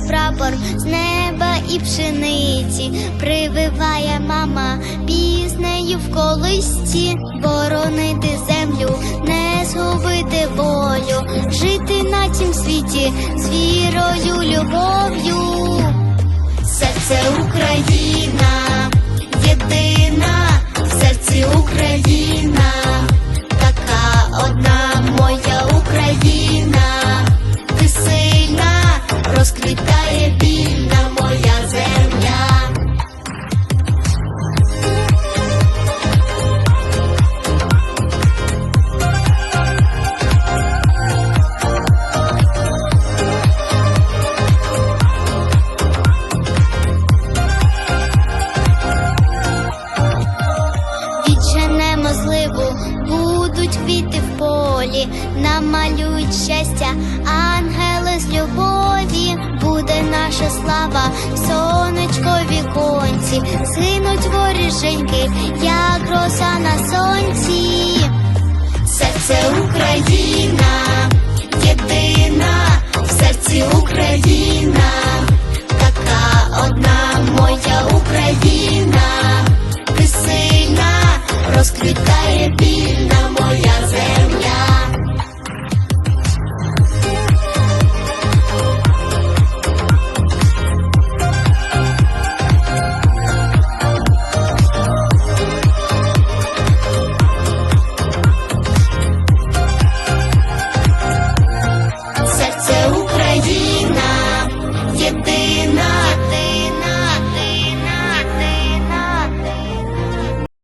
прапор з неба і пшениці, прививає мама піснею в колисці, боронити землю, не згубити волю, жити на цім світі з вірою, любов'ю. Вільна моя земля. Відженемо зливу, будуть квіти в полі, намалюють щастя, ангели з любові, наша слава, сонечко віконці, згинуть воріженьки, як роса на сонці. Серце Україна,